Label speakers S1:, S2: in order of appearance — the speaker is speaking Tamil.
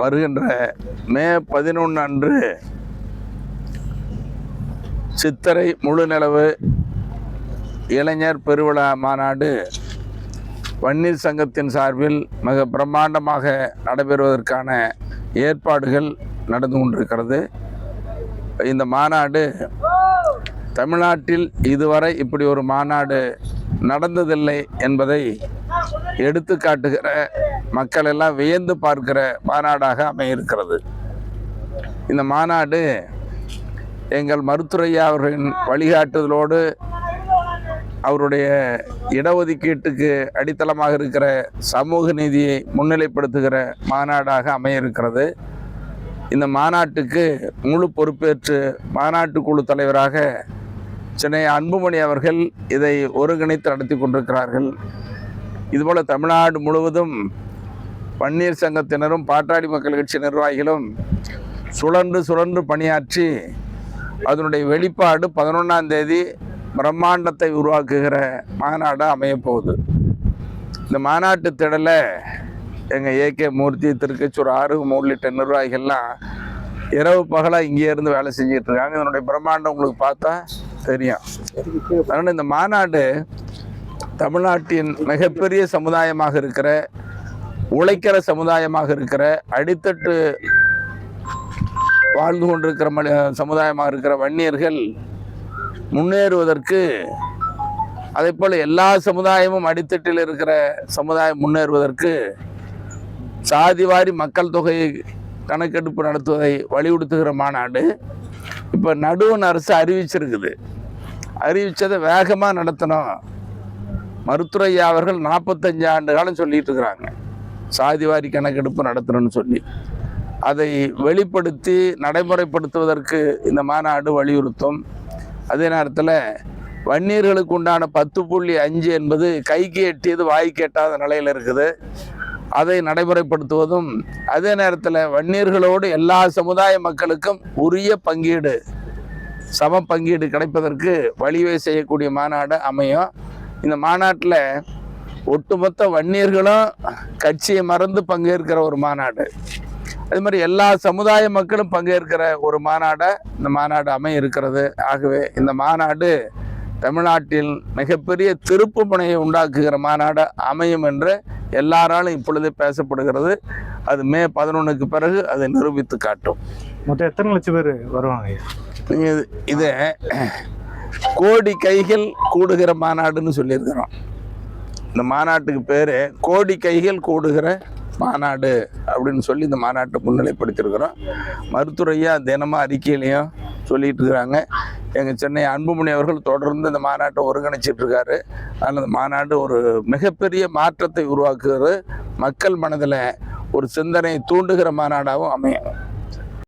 S1: வருகின்ற மே பதினொன்று அன்று சித்திரை முழு நிலவு இளைஞர் பெருவிழா மாநாடு வன்னியர் சங்கத்தின் சார்பில் மிக பிரம்மாண்டமாக நடைபெறுவதற்கான ஏற்பாடுகள் நடந்து கொண்டிருக்கிறது. இந்த மாநாடு தமிழ்நாட்டில் இதுவரை இப்படி ஒரு மாநாடு நடந்ததில்லை என்பதை எடுத்து காட்டுகிற மக்கள் எல்லாம் வியந்து பார்க்கிற மாநாடாக அமையிருக்கிறது. இந்த மாநாடு எங்கள் மருத்துரையா அவர்களின் வழிகாட்டுதலோடு அவருடைய இடஒதுக்கீட்டுக்கு அடித்தளமாக இருக்கிற சமூக நீதியை முன்னிலைப்படுத்துகிற மாநாடாக அமைய இருக்கிறது இந்த மாநாட்டுக்கு முழு பொறுப்பேற்று மாநாட்டு குழு தலைவராக சென்னை அன்புமணி அவர்கள் இதை ஒருங்கிணைத்து நடத்தி கொண்டிருக்கிறார்கள். இதுபோல் தமிழ்நாடு முழுவதும் பன்னீர் சங்கத்தினரும் பாட்டாளி மக்கள் கட்சி நிர்வாகிகளும் சுழன்று சுழன்று பணியாற்றி அதனுடைய வெளிப்பாடு பதினொன்றாம் தேதி பிரம்மாண்டத்தை உருவாக்குகிற மாநாடு அமையப்போகுது இந்த மாநாட்டு திடலை எங்கள் ஏகே மூர்த்தி திருக்கச்சூர் ஆறுமுகம் உள்ளிட்ட நிர்வாகிகள்லாம் இரவு பகலாக இங்கே இருந்து வேலை செஞ்சிட்டு இருக்காங்க. இதனுடைய பிரம்மாண்டம் உங்களுக்கு பார்த்தா தெரியும். அதனால் இந்த மாநாடு தமிழ்நாட்டின் மிகப்பெரிய சமுதாயமாக இருக்கிற உழைக்கிற சமுதாயமாக இருக்கிற அடித்தட்டு வாழ்ந்து கொண்டிருக்கிற மனி சமுதாயமாக இருக்கிற வன்னியர்கள் முன்னேறுவதற்கு அதே போல் எல்லா சமுதாயமும் அடித்தட்டில் இருக்கிற சமுதாயம் முன்னேறுவதற்கு சாதிவாரி மக்கள் தொகை கணக்கெடுப்பு நடத்துவதை வலியுறுத்துகிற மாநாடு. இப்போ நடுவண் அரசு அறிவிச்சிருக்குது. அறிவித்ததை வேகமாக நடத்தணும். மருத்துவையா அவர்கள் நாற்பத்தஞ்சு ஆண்டு காலம் சொல்லிட்டு இருக்கிறாங்க. சாதிவாரி கணக்கெடுப்பு நடத்தணும்னு சொல்லி. அதை வெளிப்படுத்தி நடைமுறைப்படுத்துவதற்கு இந்த மாநாடு வலியுறுத்தும். அதே நேரத்தில் வன்னியர்களுக்கு உண்டான பத்து புள்ளி அஞ்சு என்பது கைக்கு எட்டியது வாய் கேட்டாத நிலையில் இருக்குது. அதை நடைமுறைப்படுத்துவதும் அதே நேரத்தில் வன்னியர்களோடு எல்லா சமுதாய மக்களுக்கும் உரிய பங்கீடு சம பங்கீடு கிடைப்பதற்கு வழிவை செய்யக்கூடிய மாநாடு அமையும். இந்த மாநாட்டில் ஒட்டுமொத்த வன்னியர்களும் கட்சியை மறந்து பங்கேற்கிற ஒரு மாநாடு. அது மாதிரி எல்லா சமுதாய மக்களும் பங்கேற்கிற ஒரு மாநாடை இந்த மாநாடு அமைய இருக்கிறது. ஆகவே இந்த மாநாடு தமிழ்நாட்டில் மிகப்பெரிய திருப்பு முனையை உண்டாக்குகிற மாநாடு அமையும் என்று எல்லாராலும் இப்பொழுதே பேசப்படுகிறது. அது மே பதினொன்றுக்கு பிறகு அதை நிரூபித்து காட்டும்.
S2: மொத்தம் எத்தனை லட்சம் பேர் வருவாங்க ஐயா?
S1: நீங்க இது இதை கோடி கைகள் கூடுகிற மாநாடுன்னு சொல்லியிருக்கிறோம். இந்த மாநாட்டுக்கு பேர் கோடி கைகள் கூடுகிற மாநாடு அப்படின்னு சொல்லி இந்த மாநாட்டை முன்னிலைப்படுத்தியிருக்கிறோம். மருத்துவரையா தினமும் அறிக்கையிலையும் சொல்லிட்டு இருக்கிறாங்க எங்கள் சென்னை அன்புமணி அவர்கள் தொடர்ந்து இந்த மாநாட்டை ஒருங்கிணைச்சிட்டு இருக்காரு அதனால் இந்த மாநாடு ஒரு மிகப்பெரிய மாற்றத்தை உருவாக்குகிறது மக்கள் மனதில் ஒரு சிந்தனை தூண்டுகிற மாநாடாகவும் அமையும்.